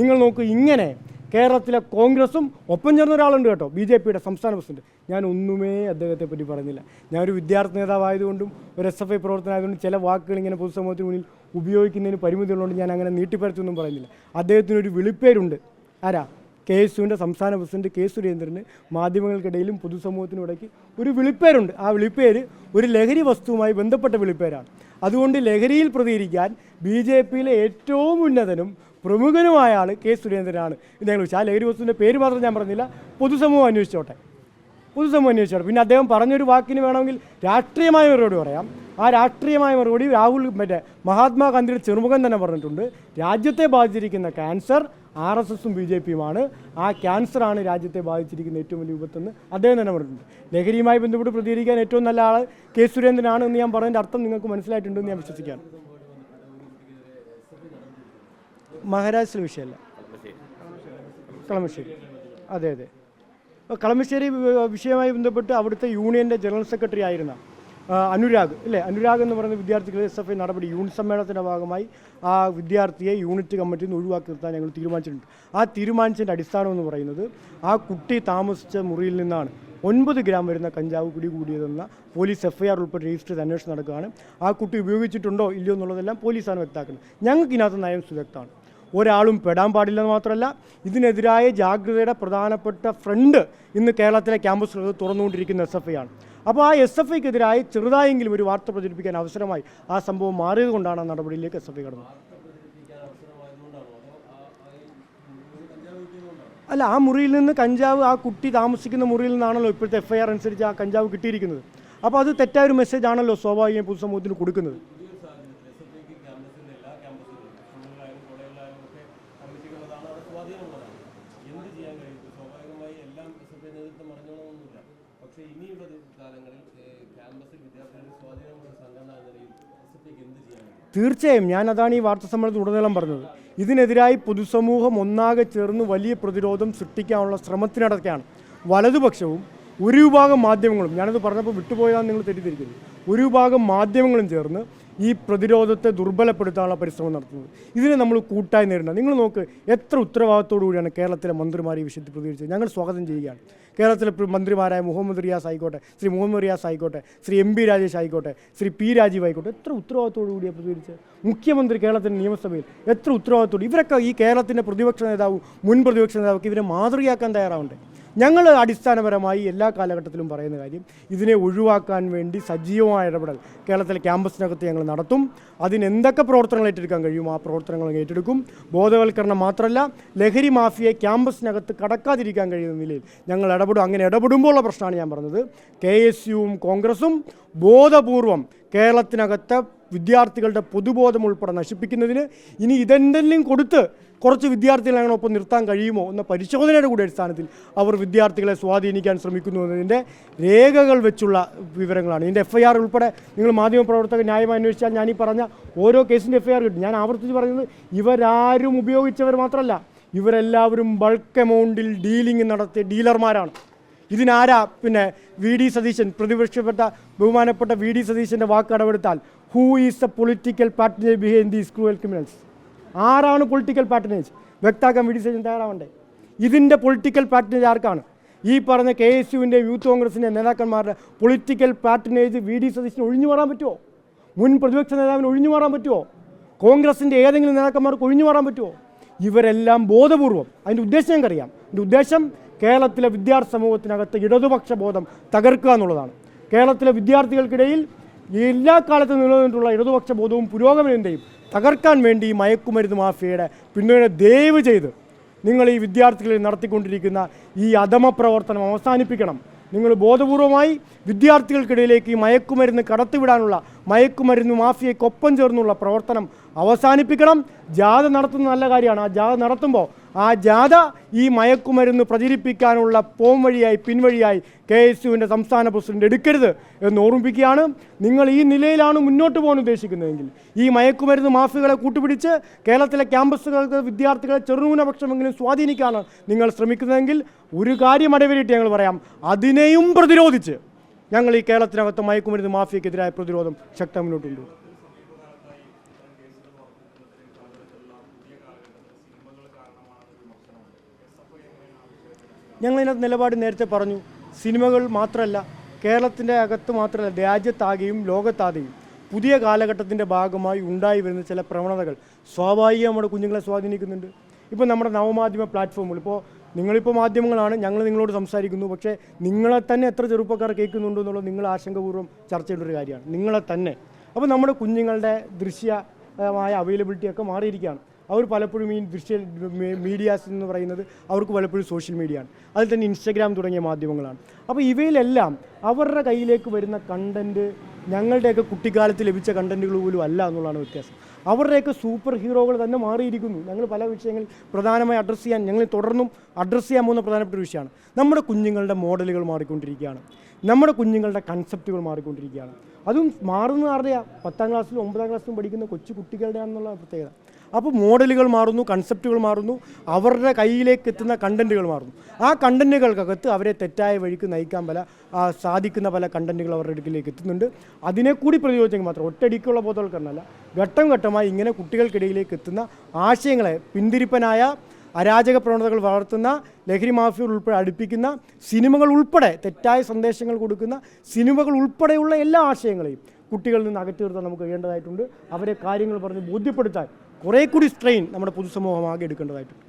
നിങ്ങൾ നോക്കൂ ഇങ്ങനെ കേരളത്തിലെ കോൺഗ്രസും ഒപ്പം ചേർന്ന ഒരാളുണ്ട് കേട്ടോ ബി ജെ പിയുടെ സംസ്ഥാന പ്രസിഡന്റ്. ഞാൻ ഒന്നുമേ അദ്ദേഹത്തെ പറ്റി പറഞ്ഞില്ല. ഒരു വിദ്യാർത്ഥി നേതാവായതുകൊണ്ടും ഒരു എസ് എഫ് ഐ പ്രവർത്തനമായതുകൊണ്ടും ചില വാക്കുകൾ ഇങ്ങനെ പൊതുസമൂഹത്തിന് മുന്നിൽ ഉപയോഗിക്കുന്നതിന് പരിമിതികളുണ്ട് ഞാൻ അങ്ങനെ നീട്ടിപ്പരത്തൊന്നും പറയുന്നില്ല. അദ്ദേഹത്തിനൊരു വിളിപ്പേരുണ്ട്. ആരാ? കെ എസ് യുവിന്റെ സംസ്ഥാന പ്രസിഡന്റ് കെ സുരേന്ദ്രന് മാധ്യമങ്ങൾക്കിടയിലും പൊതുസമൂഹത്തിനും ഇടയ്ക്ക് ഒരു വിളിപ്പേരുണ്ട്. ആ വിളിപ്പേര് ഒരു ലഹരി വസ്തുവുമായി ബന്ധപ്പെട്ട വിളിപ്പേരാണ്. അതുകൊണ്ട് ലഹരിയിൽ പ്രതികരിക്കാൻ ബി ജെ പിയിലെ ഏറ്റവും ഉന്നതനും പ്രമുഖനുമായ ആൾ കെ സുരേന്ദ്രനാണ്. ഞങ്ങൾ വിളിച്ചു ആ ലഹരി വസ്തുവിന്റെ പേര് മാത്രം ഞാൻ പറഞ്ഞില്ല. പൊതുസമൂഹം അന്വേഷിച്ചോട്ടെ. പൊതുസമൂഹം അന്വേഷിച്ചോട്ടെ. പിന്നെ അദ്ദേഹം പറഞ്ഞൊരു വാക്കിന് വേണമെങ്കിൽ രാഷ്ട്രീയമായ മറുപടി പറയാം. ആ രാഷ്ട്രീയമായ മറുപടി രാഹുൽ മറ്റേ മഹാത്മാഗാന്ധിയുടെ ചെറുമുഖം തന്നെ പറഞ്ഞിട്ടുണ്ട്. രാജ്യത്തെ ബാധിച്ചിരിക്കുന്ന ക്യാൻസർ ആർ എസ് എസും ബി ജെ പിയുമാണ്. ആ ക്യാൻസറാണ് രാജ്യത്തെ ബാധിച്ചിരിക്കുന്ന ഏറ്റവും വലിയ വിപത്തെന്ന് അദ്ദേഹം തന്നെ പറഞ്ഞിട്ടുണ്ട്. ലഹരിയുമായി ബന്ധപ്പെട്ട് പ്രതികരിക്കാൻ ഏറ്റവും നല്ല ആൾ കെ സുരേന്ദ്രനാണ് എന്ന് ഞാൻ പറഞ്ഞതിന്റെ അർത്ഥം നിങ്ങൾക്ക് മനസ്സിലായിട്ടുണ്ടെന്ന് ഞാൻ വിശ്വസിക്കുകയാണ്. മഹാരാഷ്ട്ര വിഷയമല്ല. കളമശ്ശേരി. അതെ അതെ. കളമശ്ശേരി വിഷയവുമായി ബന്ധപ്പെട്ട് അവിടുത്തെ യൂണിയന്റെ ജനറൽ സെക്രട്ടറി ആയിരുന്ന അനുരാഗ് അല്ലേ? അനുരാഗ് എന്ന് പറയുന്ന വിദ്യാർത്ഥികൾ എസ് എഫ് ഐ നടപടി യൂണിറ്റ് സമ്മേളനത്തിന്റെ ഭാഗമായി ആ വിദ്യാർത്ഥിയെ യൂണിറ്റ് കമ്മിറ്റിയിൽ നിന്ന് ഒഴിവാക്കി നിർത്താൻ ഞങ്ങൾ തീരുമാനിച്ചിട്ടുണ്ട്. ആ തീരുമാനിച്ചതിന്റെ അടിസ്ഥാനം എന്ന് പറയുന്നത് ആ കുട്ടി താമസിച്ച മുറിയിൽ നിന്നാണ് ഒൻപത് ഗ്രാം വരുന്ന കഞ്ചാവ് പിടികൂടിയതെന്ന പോലീസ് എഫ്ഐആർ ഉൾപ്പെടെ രജിസ്റ്റർ അന്വേഷണം നടക്കുകയാണ്. ആ കുട്ടി ഉപയോഗിച്ചിട്ടുണ്ടോ ഇല്ലയോ എന്നുള്ളതെല്ലാം പോലീസാണ് വ്യക്തമാക്കുന്നത്. ഞങ്ങൾക്ക് ഇതിനകത്ത് നയം സുവ്യക്തമാണ്. ഒരാളും പെടാൻ പാടില്ലെന്ന് മാത്രമല്ല ഇതിനെതിരായ ജാഗ്രതയുടെ പ്രധാനപ്പെട്ട ഫ്രണ്ട് ഇന്ന് കേരളത്തിലെ ക്യാമ്പസുകൾ തുറന്നുകൊണ്ടിരിക്കുന്ന എസ് എഫ് ഐ ആണ്. അപ്പോൾ ആ എസ് എഫ് ഐക്കെതിരായി ചെറുതായെങ്കിലും ഒരു വാർത്ത പ്രചരിപ്പിക്കാൻ അവസരമായി ആ സംഭവം മാറിയത് കൊണ്ടാണ് നടപടിയിലേക്ക് എസ് എഫ് ഐ കടന്നത്. അല്ല ആ മുറിയിൽ നിന്ന് കഞ്ചാവ് ആ കുട്ടി താമസിക്കുന്ന മുറിയിൽ നിന്നാണല്ലോ ഇപ്പോഴത്തെ എഫ് ഐ ആർ അനുസരിച്ച് ആ കഞ്ചാവ് കിട്ടിയിരിക്കുന്നത്. അപ്പോൾ അത് തെറ്റായ ഒരു മെസ്സേജ് ആണല്ലോ സ്വാഭാവികം പൊതുസമൂഹത്തിന് കൊടുക്കുന്നത്. പക്ഷേ ഇനിയുള്ള കാലങ്ങളിൽ ക്യാമ്പസിൽ വിദ്യാർത്ഥികളുടെ സ്വാധീനമുള്ള സംഘടന ചെയ്യാൻ തീർച്ചയായും ഞാൻ അതാണ് ഈ വാർത്താ സമ്മേളനത്തിൽ ഉടനീളം പറഞ്ഞത്. ഇതിനെതിരായി പൊതുസമൂഹം ഒന്നാകെ ചേർന്ന് വലിയ പ്രതിരോധം സൃഷ്ടിക്കാനുള്ള ശ്രമത്തിനടക്കാണ്. വലതുപക്ഷവും ഒരു വിഭാഗം മാധ്യമങ്ങളും ഞാനത് പറഞ്ഞപ്പോൾ വിട്ടുപോയാന്ന് നിങ്ങൾ തെറ്റിദ്ധരിക്കുന്നു ഒരു വിഭാഗം മാധ്യമങ്ങളും ചേർന്ന് ഈ പ്രതിരോധത്തെ ദുർബലപ്പെടുത്താനുള്ള പരിശ്രമം നടത്തുന്നത്. ഇതിനെ നമ്മൾ കൂട്ടായി നേരിടണം. നിങ്ങൾ നോക്ക് എത്ര ഉത്തരവാദിത്തോടു കൂടിയാണ് കേരളത്തിലെ മന്ത്രിമാർ ഈ വിഷയത്തിൽ പ്രതികരിച്ചത്? ഞങ്ങൾ സ്വാഗതം ചെയ്യുകയാണ്. കേരളത്തിലെ മന്ത്രിമാരായ മുഹമ്മദ് റിയാസ് ആയിക്കോട്ടെ ശ്രീ മുഹമ്മദ് റിയാസ് ആയിക്കോട്ടെ ശ്രീ എം പി രാജേഷ് ആയിക്കോട്ടെ ശ്രീ പി രാജീവ് ആയിക്കോട്ടെ എത്ര ഉത്തരവാദിത്തോടു കൂടിയാണ് പ്രതികരിച്ചത്? മുഖ്യമന്ത്രി കേരളത്തിന്റെ നിയമസഭയിൽ എത്ര ഉത്തരവാദിത്തോടെ ഇവരൊക്കെ ഈ കേരളത്തിന്റെ പ്രതിപക്ഷ നേതാവ് മുൻ പ്രതിപക്ഷ നേതാവൊക്കെ ഇവരെ മാതൃകയാക്കാൻ തയ്യാറാവണ്ടേ? ഞങ്ങൾ അടിസ്ഥാനപരമായി എല്ലാ കാലഘട്ടത്തിലും പറയുന്ന കാര്യം ഇതിനെ ഒഴിവാക്കാൻ വേണ്ടി സജീവമായ ഇടപെടൽ കേരളത്തിലെ ക്യാമ്പസിനകത്ത് ഞങ്ങൾ നടത്തും. അതിനെന്തൊക്കെ പ്രവർത്തനങ്ങൾ ഏറ്റെടുക്കാൻ കഴിയും ആ പ്രവർത്തനങ്ങൾ ഏറ്റെടുക്കും. ബോധവൽക്കരണം മാത്രമല്ല ലഹരി മാഫിയെ ക്യാമ്പസിനകത്ത് കടക്കാതിരിക്കാൻ കഴിയുന്ന നിലയിൽ ഞങ്ങൾ ഇടപെടും. അങ്ങനെ ഇടപെടുമ്പോഴുള്ള പ്രശ്നമാണ് ഞാൻ പറഞ്ഞത്. കെ എസ് യുവും കോൺഗ്രസും ബോധപൂർവം കേരളത്തിനകത്തെ വിദ്യാർത്ഥികളുടെ പൊതുബോധം ഉൾപ്പെടെ നശിപ്പിക്കുന്നതിന് ഇനി ഇതെന്തെങ്കിലും കൊടുത്ത് കുറച്ച് വിദ്യാർത്ഥികളെ ഞങ്ങളൊപ്പം നിർത്താൻ കഴിയുമോ എന്ന പരിശോധനയുടെ കൂടി അടിസ്ഥാനത്തിൽ അവർ വിദ്യാർത്ഥികളെ സ്വാധീനിക്കാൻ ശ്രമിക്കുന്നു എന്നതിന്റെ രേഖകൾ വെച്ചുള്ള വിവരങ്ങളാണ്. ഇതിന്റെ എഫ് ഐ ആർ ഉൾപ്പെടെ നിങ്ങൾ മാധ്യമപ്രവർത്തകർ ന്യായം അന്വേഷിച്ചാൽ ഞാൻ ഈ പറഞ്ഞ ഓരോ കേസിന്റെ എഫ് ഐ ആർ കിട്ടും. ഞാൻ ആവർത്തിച്ച് പറയുന്നത് ഇവരാരും ഉപയോഗിച്ചവർ മാത്രമല്ല ഇവരെല്ലാവരും ബൾക്ക് എമൗണ്ടിൽ ഡീലിംഗ് നടത്തിയ ഡീലർമാരാണ്. ഇതിനാരാ പിന്നെ വി ഡി സതീശൻ പ്രതിപക്ഷപ്പെട്ട ബഹുമാനപ്പെട്ട വി ഡി സതീശന്റെ വാക്ക് ഇടപെടുത്താൽ who is a political party behind these cruel criminals ആരാണ് പൊളിറ്റിക്കൽ പാർട്ട്നേജ് വ്യക്താക്കാൻ വി ഡി സതീശൻ തയ്യാറാവണ്ടേ? ഇതിന്റെ പൊളിറ്റിക്കൽ പാർട്ട്നേജ് ആർക്കാണ്? ഈ പറഞ്ഞ കെ എസ് യുവിന്റെ യൂത്ത് കോൺഗ്രസിന്റെ നേതാക്കന്മാരുടെ പൊളിറ്റിക്കൽ പാർട്ട്നേജ് വി ഡി സതീശന് ഒഴിഞ്ഞു മാറാൻ പറ്റുമോ മുൻ പ്രതിപക്ഷ നേതാവിന് ഒഴിഞ്ഞു മാറാൻ പറ്റുമോ കോൺഗ്രസിന്റെ ഏതെങ്കിലും നേതാക്കന്മാർക്ക് ഒഴിഞ്ഞു മാറാൻ പറ്റുമോ ഇവരെല്ലാം ബോധപൂർവം അതിന്റെ ഉദ്ദേശം ഞങ്ങൾക്കറിയാം. അതിന്റെ ഉദ്ദേശം കേരളത്തിലെ വിദ്യാർത്ഥി സമൂഹത്തിനകത്ത് ഇടതുപക്ഷ ബോധം തകർക്കുക എന്നുള്ളതാണ്. കേരളത്തിലെ വിദ്യാർത്ഥികൾക്കിടയിൽ എല്ലാ കാലത്തും നിലനിന്നിട്ടുള്ള ഇടതുപക്ഷ ബോധവും പുരോഗമനത്തിന്റെയും തകർക്കാൻ വേണ്ടി ഈ മയക്കുമരുന്ന് മാഫിയയുടെ പിന്തുണ ദയവ് ചെയ്ത് നിങ്ങൾ ഈ വിദ്യാർത്ഥികളിൽ നടത്തിക്കൊണ്ടിരിക്കുന്ന ഈ അധമ പ്രവർത്തനം അവസാനിപ്പിക്കണം. നിങ്ങൾ ബോധപൂർവമായി വിദ്യാർത്ഥികൾക്കിടയിലേക്ക് ഈ മയക്കുമരുന്ന് കടത്തിവിടാനുള്ള മയക്കുമരുന്ന് മാഫിയയ്ക്കൊപ്പം ചേർന്നുള്ള പ്രവർത്തനം അവസാനിപ്പിക്കണം. ജാഥ നടത്തുന്ന നല്ല കാര്യമാണ്. ആ ജാഥ നടത്തുമ്പോൾ ആ ജാഥ ഈ മയക്കുമരുന്ന് പ്രചരിപ്പിക്കാനുള്ള പോം വഴിയായി പിൻവഴിയായി കെ എസ് യുവിന്റെ സംസ്ഥാന പ്രസിഡന്റ് എടുക്കരുത് എന്ന് ഓർമ്മിപ്പിക്കുകയാണ്. നിങ്ങൾ ഈ നിലയിലാണ് മുന്നോട്ട് പോകാൻ ഉദ്ദേശിക്കുന്നതെങ്കിൽ ഈ മയക്കുമരുന്ന് മാഫികളെ കൂട്ടുപിടിച്ച് കേരളത്തിലെ ക്യാമ്പസുകൾക്ക് വിദ്യാർത്ഥികളെ ചെറുന്യൂനപക്ഷമെങ്കിലും സ്വാധീനിക്കാനാണ് നിങ്ങൾ ശ്രമിക്കുന്നതെങ്കിൽ ഒരു കാര്യം അടവരിട്ട് ഞങ്ങൾ പറയാം. അതിനെയും പ്രതിരോധിച്ച് ഞങ്ങൾ ഈ കേരളത്തിനകത്ത് മയക്കുമരുന്ന് മാഫിയക്കെതിരായ പ്രതിരോധം ശക്തം മുന്നോട്ട് ഞങ്ങളിതിനകത്ത് നിലപാട് നേരത്തെ പറഞ്ഞു. സിനിമകൾ മാത്രമല്ല കേരളത്തിന്റെ അകത്ത് മാത്രമല്ല രാജ്യത്താകെയും ലോകത്താകെയും പുതിയ കാലഘട്ടത്തിന്റെ ഭാഗമായി ഉണ്ടായി വരുന്ന ചില പ്രവണതകൾ സ്വാഭാവികം നമ്മുടെ കുഞ്ഞുങ്ങളെ സ്വാധീനിക്കുന്നുണ്ട്. ഇപ്പോൾ നമ്മുടെ നവമാധ്യമ പ്ലാറ്റ്ഫോമുകൾ ഇപ്പോൾ നിങ്ങളിപ്പോൾ മാധ്യമങ്ങളാണ് ഞങ്ങൾ നിങ്ങളോട് സംസാരിക്കുന്നു പക്ഷേ നിങ്ങളെ തന്നെ എത്ര ചെറുപ്പക്കാർ കേൾക്കുന്നുണ്ടോ എന്നുള്ളത് നിങ്ങൾ ആശങ്കപൂർവം ചർച്ച ചെയ്യേണ്ട ഒരു കാര്യമാണ്. നിങ്ങളെ തന്നെ. അപ്പോൾ നമ്മുടെ കുഞ്ഞുങ്ങളുടെ ദൃശ്യമായ അവൈലബിലിറ്റിയൊക്കെ മാറിയിരിക്കുകയാണ്. അവർ പലപ്പോഴും ഈ ദൃശ്യ മീഡിയാസ് എന്ന് പറയുന്നത് അവർക്ക് പലപ്പോഴും സോഷ്യൽ മീഡിയ ആണ്. അതിൽ തന്നെ ഇൻസ്റ്റഗ്രാം തുടങ്ങിയ മാധ്യമങ്ങളാണ്. അപ്പോൾ ഇവയിലെല്ലാം അവരുടെ കയ്യിലേക്ക് വരുന്ന കണ്ടന്റ് ഞങ്ങളുടെയൊക്കെ കുട്ടിക്കാലത്ത് ലഭിച്ച കണ്ടന്റുകൾ പോലും അല്ല എന്നുള്ളതാണ് വ്യത്യാസം. അവരുടെയൊക്കെ സൂപ്പർ ഹീറോകൾ തന്നെ മാറിയിരിക്കുന്നു. ഞങ്ങൾ പല വിഷയങ്ങൾ പ്രധാനമായി അഡ്രസ്സ് ചെയ്യാൻ ഞങ്ങൾ തുടർന്നും അഡ്രസ്സ് ചെയ്യാൻ പോകുന്ന പ്രധാനപ്പെട്ട ഒരു വിഷയമാണ്. നമ്മുടെ കുഞ്ഞുങ്ങളുടെ മോഡലുകൾ മാറിക്കൊണ്ടിരിക്കുകയാണ്. നമ്മുടെ കുഞ്ഞുങ്ങളുടെ കൺസെപ്റ്റുകൾ മാറിക്കൊണ്ടിരിക്കുകയാണ്. അതും മാറുന്ന അറിയാം പത്താം ക്ലാസ്സിലും ഒമ്പതാം ക്ലാസ്സിലും പഠിക്കുന്ന കൊച്ചു കുട്ടികളുടെയാണെന്നുള്ള പ്രത്യേകത. അപ്പോൾ മോഡലുകൾ മാറുന്നു കൺസെപ്റ്റുകൾ മാറുന്നു അവരുടെ കയ്യിലേക്ക് എത്തുന്ന കണ്ടന്റുകൾ മാറുന്നു. ആ കണ്ടന്റുകൾക്കകത്ത് അവരെ തെറ്റായ വഴിക്ക് നയിക്കാൻ പല സാധിക്കുന്ന പല കണ്ടന്റുകൾ അവരുടെ അടുക്കിലേക്ക് എത്തുന്നുണ്ട്. അതിനെ കൂടി പ്രതിരോധിച്ചെങ്കിൽ മാത്രം ഒറ്റടിക്കുള്ള ബോധവൽക്കരണമല്ല ഘട്ടം ഘട്ടമായി ഇങ്ങനെ കുട്ടികൾക്കിടയിലേക്ക് എത്തുന്ന ആശയങ്ങളെ പിന്തിരിപ്പനായ അരാജക പ്രവണതകൾ വളർത്തുന്ന ലഹരി മാഫിയകൾ ഉൾപ്പെടെ അടുപ്പിക്കുന്ന സിനിമകൾ ഉൾപ്പെടെ തെറ്റായ സന്ദേശങ്ങൾ കൊടുക്കുന്ന സിനിമകൾ ഉൾപ്പെടെയുള്ള എല്ലാ ആശയങ്ങളെയും കുട്ടികളിൽ നിന്ന് അകറ്റി നിർത്താൻ നമുക്ക് കഴിയേണ്ടതായിട്ടുണ്ട് അവരെ കാര്യങ്ങൾ പറഞ്ഞ് ബോധ്യപ്പെടുത്താൻ കുറേ കൂടി സ്ട്രെയിൻ നമ്മുടെ പൊതുസമൂഹമാകെ എടുക്കേണ്ടതായിട്ടുണ്ട്.